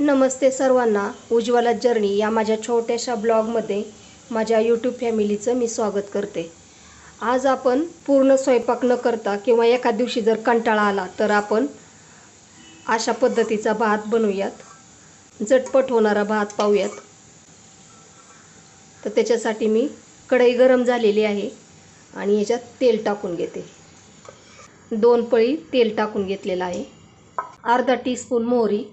नमस्ते सर्वांना. उज्ज्वला जर्नी या माझ्या छोट्याशा ब्लॉगमध्ये माझ्या यूट्यूब फॅमिलीचं मी स्वागत करते. आज आपण पूर्ण स्वयंपाक न करता किंवा एका दिवशी जर कंटाळा आला तर आपण अशा पद्धतीचा भात बनवूयात. झटपट होणारा भात पाहूयात. तर त्याच्यासाठी मी कढई गरम झालेली आहे आणि याच्यात तेल टाकून घेते. दोन पळी तेल टाकून घेतलेलं आहे. अर्धा टीस्पून मोहरी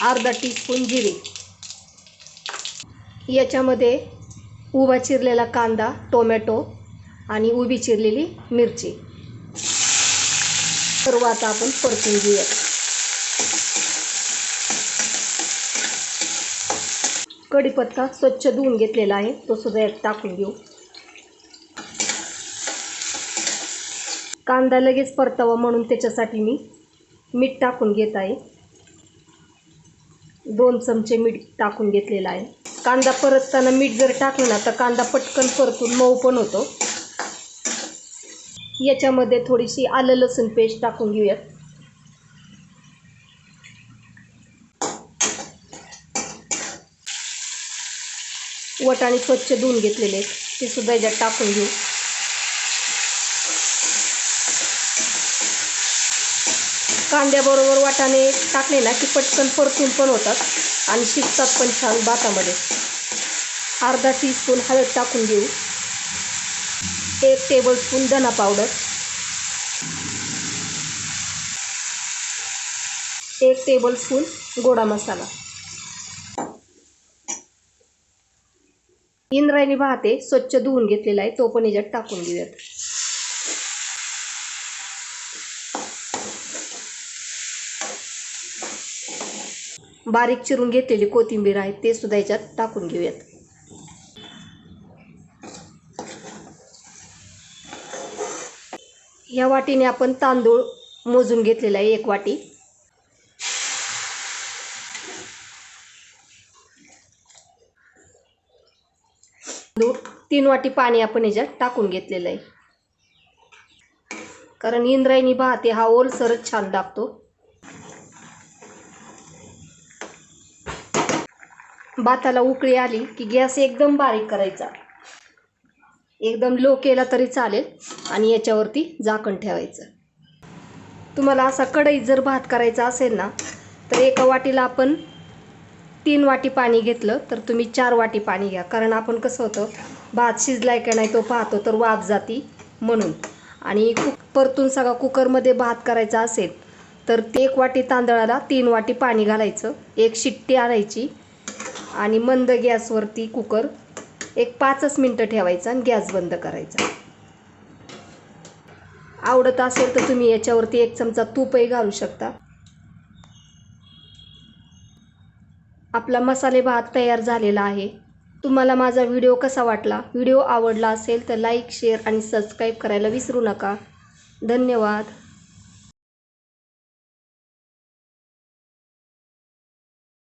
अर्धा टीस्पून जिरे. याच्यामध्ये उभा चिरलेला कांदा टोमॅटो आणि उभी चिरलेली मिरची. सर्व आता आपण परतून घेऊया. कढीपत्ता स्वच्छ धुवून घेतलेला आहे तो सुद्धा यात टाकून घेऊ. कांदा लगेच परतावा म्हणून त्याच्यासाठी मी मीठ टाकून घेत आहे. दोन चमचे मीठ टाकून घेतलेलं आहे. कांदा परतताना मीठ जर टाकलं ना तर कांदा पटकन परतून मऊ पण होतो. याच्यामध्ये थोडीशी आलं लसूण पेस्ट टाकून घेऊयात. वटाणे स्वच्छ धुवून घेतलेले आहेत. ते सुद्धा याच्यात टाकून घेऊ. कांद्याबरोबर वाटाणे टाकले ना की पटकन परतून पण होतात आणि शिजतात पण छान भातामध्ये. अर्धा टीस्पून हळद टाकून घेऊ. एक टेबलस्पून धना पावडर एक टेबलस्पून गोडा मसाला. इंद्रायणी भात आहे स्वच्छ धुवून घेतलेला आहे तो पण याच्यात टाकून घेऊयात. बारीक चिरून घेतलेली कोथिंबीर आहे ते सुद्धा याच्यात टाकून घेऊयात. ह्या वाटीने आपण तांदूळ मोजून घेतलेला आहे एक वाटी. तांदूळ तीन वाटी पाणी आपण याच्यात टाकून घेतलेलं आहे. कारण इंद्रायणी भात हा ओलसरच छान लागतो. भाताला उकळी आली की गॅस एकदम बारीक करायचा. एकदम लो केला तरी चालेल आणि याच्यावरती झाकण ठेवायचं. तुम्हाला असा कढईत जर भात करायचा असेल ना तर एका वाटीला आपण तीन वाटी पाणी घेतलं तर तुम्ही चार वाटी पाणी घ्या. कारण आपण कसं होतं भात शिजलाय का नाही तो पाहतो तर वाफ जाती म्हणून. आणि कुक परतून सगळा कुकरमध्ये भात करायचा असेल तर ते एक वाटी तांदळाला तीन वाटी पाणी घालायचं. एक शिट्टी आणायची आणि मंद गॅसवरती कुकर एक पाचच मिनटं ठेवायचं आणि गॅस बंद करायचा. आवडत असेल तर तुम्ही याच्यावरती एक चमचा तूपही घालू शकता. आपला मसाले भात तयार झालेला आहे. तुम्हाला माझा व्हिडिओ कसा वाटला? व्हिडिओ आवडला असेल तर लाईक शेअर आणि सबस्क्राईब करायला विसरू नका. धन्यवाद.